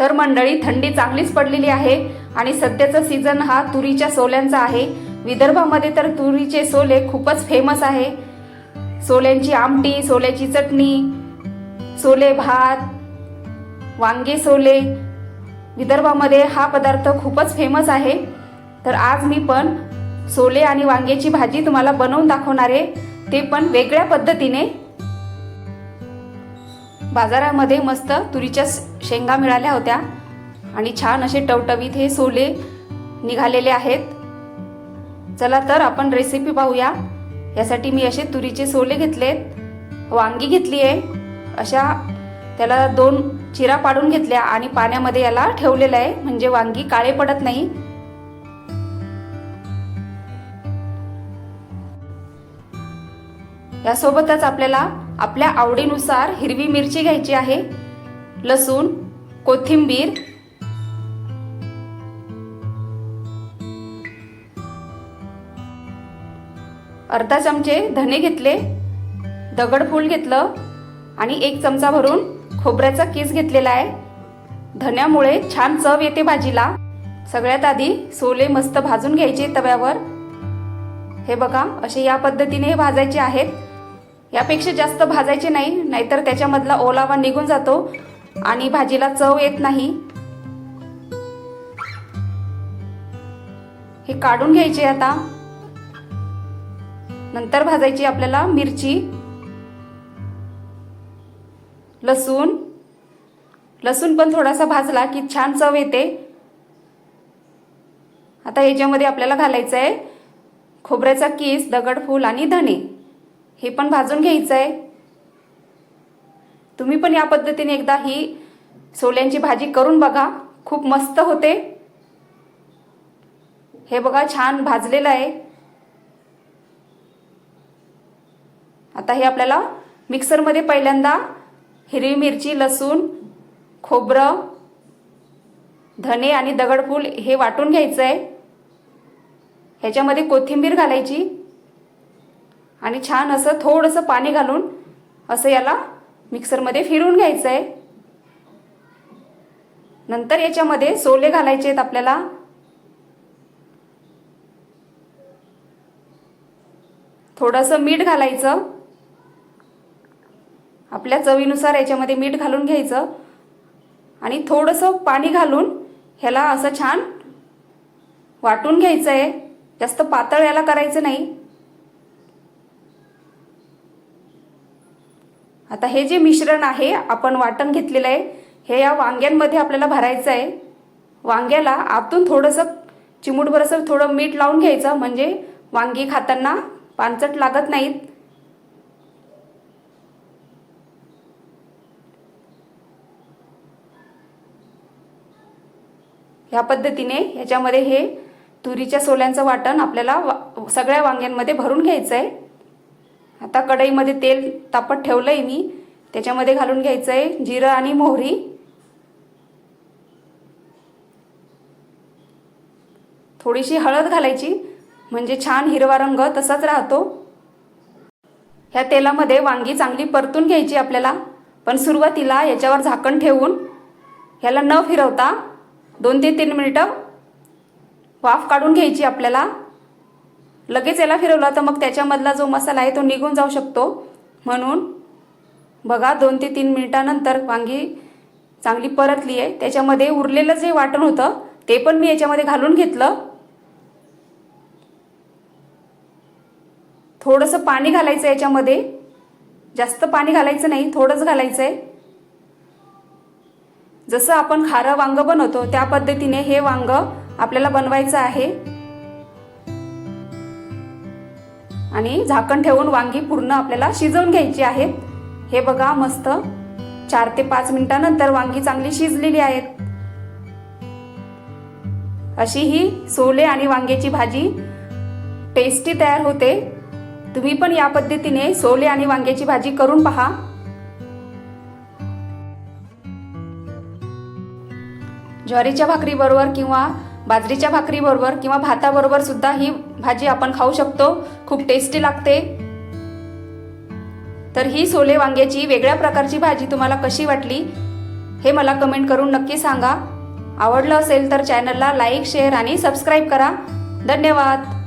तर मंडळी थंडी चांगलीच पडलेली आहे आणि सध्याचा सीझन हा तुरीच्या सोल्यांचा आहे. विदर्भामध्ये तर तुरीचे सोले खूपच फेमस आहे. सोल्यांची आमटी सोल्याची चटणी सोले भात वांगे सोले. विदर्भामध्ये हा पदार्थ खूपच फेमस आहे. तर आज मी पण सोले आणि वांग्याची भाजी तुम्हाला बनवून दाखवणार आहे. ते पण वेगळ्या पद्धतीने बाजारामध्ये मस्त तुरीच्या शेंगा मिळाल्या होत्या. आणि छान असे टवटवीत हे सोले निघालेले आहेत. चला तर आपण रेसिपी पाहूया. यासाठी मी असे तुरीचे सोले घेतलेत. वांगी घेतली आहे. अशा त्याला दोन चिरा पाडून घेतल्या आणि पाण्यामध्ये याला ठेवलेलं आहे. म्हणजे वांगी काळे पडत नाही. यासोबतच आपल्याला आपल्या आवडीनुसार हिरवी मिरची घ्यायची आहे लसूण कोथिंबीर अर्धा चमचे धने घेतले दगडफूल घेतलं आणि एक चमचा भरून खोबऱ्याचा केस घेतलेला आहे. धन्यामुळे छान चव येते भाजीला. सगळ्यात आधी सोले मस्त भाजून घ्यायचे तव्यावर. हे बघा असे या पद्धतीने भाजायचे आहेत. यापेक्षा जास्त भाजायचे नाही नाहीतर त्याच्यामधला ओलावा निघून जातो आणि भाजीला चव येत नाही. हे काढून घ्यायचे आता. नंतर भाजायची आपल्याला मिरची लसूण. लसूण पण थोडासा भाजला की छान चव येते. आता याच्यामध्ये आपल्याला घालायचं आहे खोबऱ्याचा किस दगडफूल आणि धणे. हे पण भाजून घ्यायचं आहे तुम्ही पण या पद्धतीने एकदा ही सोल्यांची भाजी करून बघा. खूप मस्त होते. हे बघा छान भाजलेलं आहे. आता हे आपल्याला मिक्सरमध्ये पहिल्यांदा हिरवी मिरची लसूण खोबरं धने आणि दगडफूल हे वाटून घ्यायचं आहे ह्याच्यामध्ये कोथिंबीर घालायची. आणि छान असं थोडंसं पाणी घालून असं याला मिक्सरमध्ये फिरवून घ्यायचं आहे नंतर याच्यामध्ये सोले घालायचे आहेत आपल्याला. थोडंसं मीठ घालायचं. आपल्या चवीनुसार याच्यामध्ये मीठ घालून घ्यायचं. आणि थोडंसं पाणी घालून ह्याला असं छान वाटून घ्यायचं आहे जास्त पातळ याला करायचं नाही. आता हे जे मिश्रण आहे आपण वाटण घेतलेलं आहे हे या वांग्यांमध्ये आपल्याला भरायचं आहे. वांग्याला आतून थोडंसं चिमूटभर असं थोडं मीठ लावून घ्यायचं म्हणजे वांगी खाताना पानचट लागत नाहीत. ह्या पद्धतीने ह्याच्यामध्ये हे तुरीच्या सोल्यांचं वाटण आपल्याला वा सगळ्या वांग्यांमध्ये भरून घ्यायचं आहे आता कढईमध्ये तेल तापत ठेवलं आहे मी. त्याच्यामध्ये घालून घ्यायचं आहे जिरं आणि मोहरी. थोडीशी हळद घालायची. म्हणजे छान हिरवा रंग तसाच राहतो. ह्या तेलामध्ये वांगी चांगली परतून घ्यायची आपल्याला. पण सुरुवातीला याच्यावर झाकण ठेवून ह्याला न फिरवता दोन ते तीन मिनिटं वाफ काढून घ्यायची आपल्याला. लगेच याला फिरवला तर मग त्याच्यामधला जो मसाला आहे तो निघून जाऊ शकतो. म्हणून बघा दोन ते तीन मिनिटानंतर वांगी चांगली परतली आहे. त्याच्यामध्ये उरलेलं जे वाटण होतं ते पण मी याच्यामध्ये घालून घेतलं. थोडंसं पाणी घालायचं याच्यामध्ये. जास्त पाणी घालायचं नाही थोडंच घालायचं आहे. जसं आपण खारं वांग बनवतो त्या पद्धतीने हे वांग आपल्याला बनवायचं आहे. आणि झाकण ठेवून वांगी पूर्ण आपल्याला शिजवून घ्यायची आहेत हे बघा मस्त. चार ते पाच मिनिटानंतर वांगी चांगली शिजलेली आहेत. अशी ही सोले आणि वांग्याची भाजी टेस्टी तयार होते. तुम्ही पण या पद्धतीने सोले आणि वांग्याची भाजी करून पहा. ज्वारीच्या भाकरीबरोबर किंवा बाजरीच्या भाकरीबरोबर किंवा भाताबरोबर सुद्धा ही भाजी आपण खाऊ शकतो. खूप टेस्टी लागते. तर ही सोले वांग्याची वेगळ्या प्रकारची भाजी तुम्हाला कशी वाटली हे मला कमेंट करून नक्की सांगा. आवडलं असेल तर चॅनलला लाईक शेअर आणि सबस्क्राईब करा. धन्यवाद.